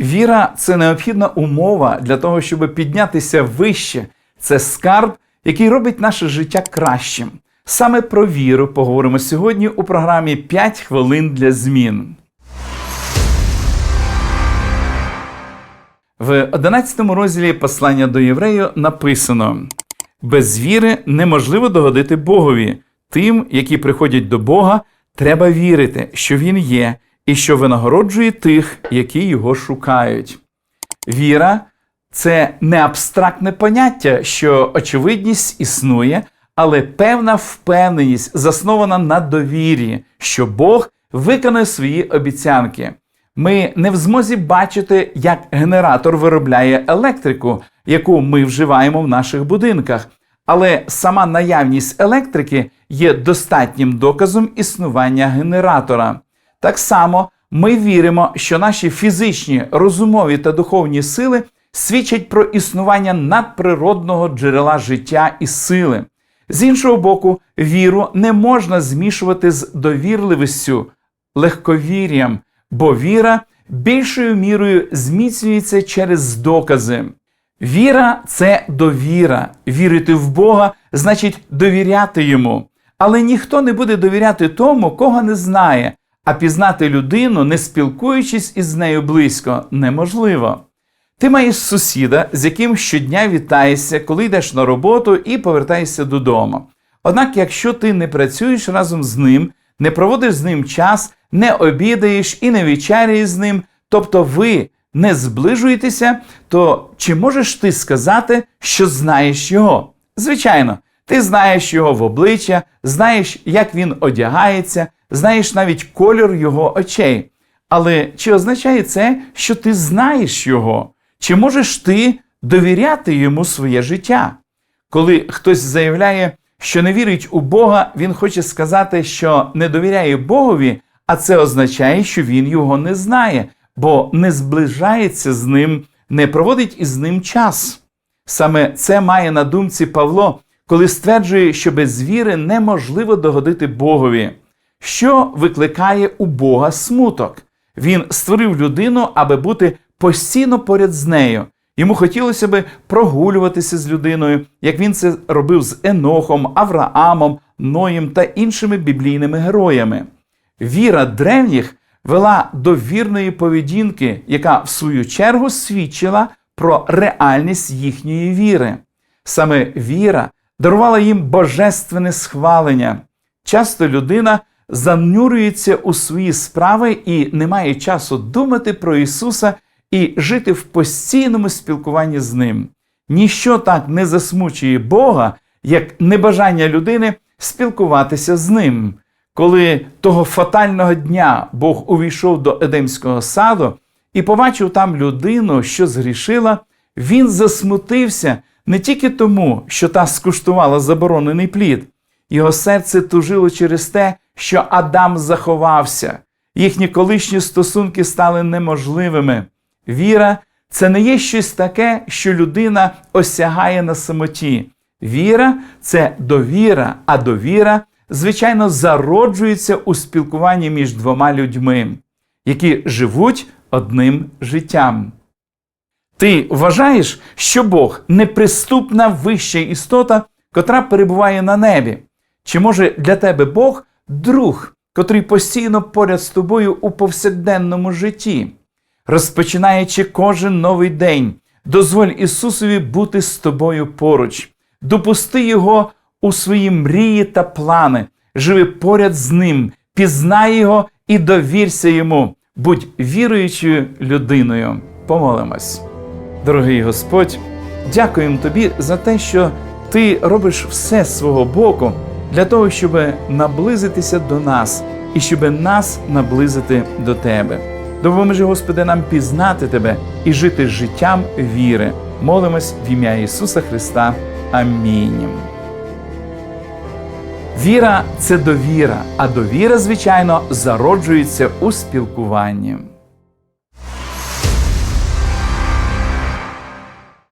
Віра це необхідна умова для того, щоб піднятися вище. Це скарб, який робить наше життя кращим. Саме про віру поговоримо сьогодні у програмі «5 хвилин для змін. В 11 розділі послання до єврею написано: без віри неможливо догодити Богові. Тим, які приходять до Бога, треба вірити, що Він є, і що винагороджує тих, які його шукають. Віра це не абстрактне поняття, що очевидність існує, але певна впевненість, заснована на довірі, що Бог виконає свої обіцянки. Ми не в змозі бачити, як генератор виробляє електрику, яку ми вживаємо в наших будинках. Але сама наявність електрики є достатнім доказом існування генератора. Так само ми віримо, що наші фізичні, розумові та духовні сили свідчать про існування надприродного джерела життя і сили. З іншого боку, віру не можна змішувати з довірливістю, легковір'ям, бо віра більшою мірою зміцнюється через докази. Віра це довіра. Вірити в Бога значить довіряти йому. Але ніхто не буде довіряти тому, кого не знає, а пізнати людину, не спілкуючись із нею близько, неможливо. Ти маєш сусіда, з яким щодня вітаєшся, коли йдеш на роботу і повертаєшся додому. Однак, якщо ти не працюєш разом з ним, не проводиш з ним час, не обідаєш і не вечеряєш з ним, тобто ви не зближуєтеся, то чи можеш ти сказати, що знаєш його? Звичайно, ти знаєш його в обличчя, знаєш, як він одягається, знаєш навіть кольор його очей. Але чи означає це, що ти знаєш його? Чи можеш ти довіряти йому своє життя? Коли хтось заявляє, що не вірить у Бога, він хоче сказати, що не довіряє Богові, а це означає, що він його не знає, бо не зближається з ним, не проводить із ним час. Саме це має на думці Павло, коли стверджує, що без віри неможливо догодити Богові, що викликає у Бога смуток. Він створив людину, аби бути постійно поряд з нею. Йому хотілося би прогулюватися з людиною, як він це робив з Енохом, Авраамом, Ноєм та іншими біблійними героями. Віра древніх вела до вірної поведінки, яка в свою чергу свідчила про реальність їхньої віри. Саме віра дарувала їм божественне схвалення. Часто людина занурюється у свої справи і не має часу думати про Ісуса і жити в постійному спілкуванні з Ним. Ніщо так не засмучує Бога, як небажання людини спілкуватися з Ним. Коли того фатального дня Бог увійшов до Едемського саду і побачив там людину, що згрішила, він засмутився не тільки тому, що та скуштувала заборонений плід, його серце тужило через те, що Адам заховався, їхні колишні стосунки стали неможливими. Віра це не є щось таке, що людина осягає на самоті. Віра це довіра, а довіра, звичайно, зароджується у спілкуванні між двома людьми, які живуть одним життям. Ти вважаєш, що Бог неприступна вища істота, котра перебуває на небі? Чи може для тебе Бог друг, котрий постійно поряд з тобою у повсякденному житті? Розпочинаючи кожен новий день, дозволь Ісусові бути з тобою поруч, допусти Його у свої мрії та плани, живи поряд з Ним, пізнай Його і довірся Йому, будь віруючою людиною. Помолимось. Дорогий Господь, дякуємо Тобі за те, що Ти робиш все з свого боку для того, щоб наблизитися до нас і щоб нас наблизити до Тебе. Допоможи, Господи, нам пізнати Тебе і жити життям віри. Молимось в ім'я Ісуса Христа. Амінь. Віра це довіра, а довіра, звичайно, зароджується у спілкуванні.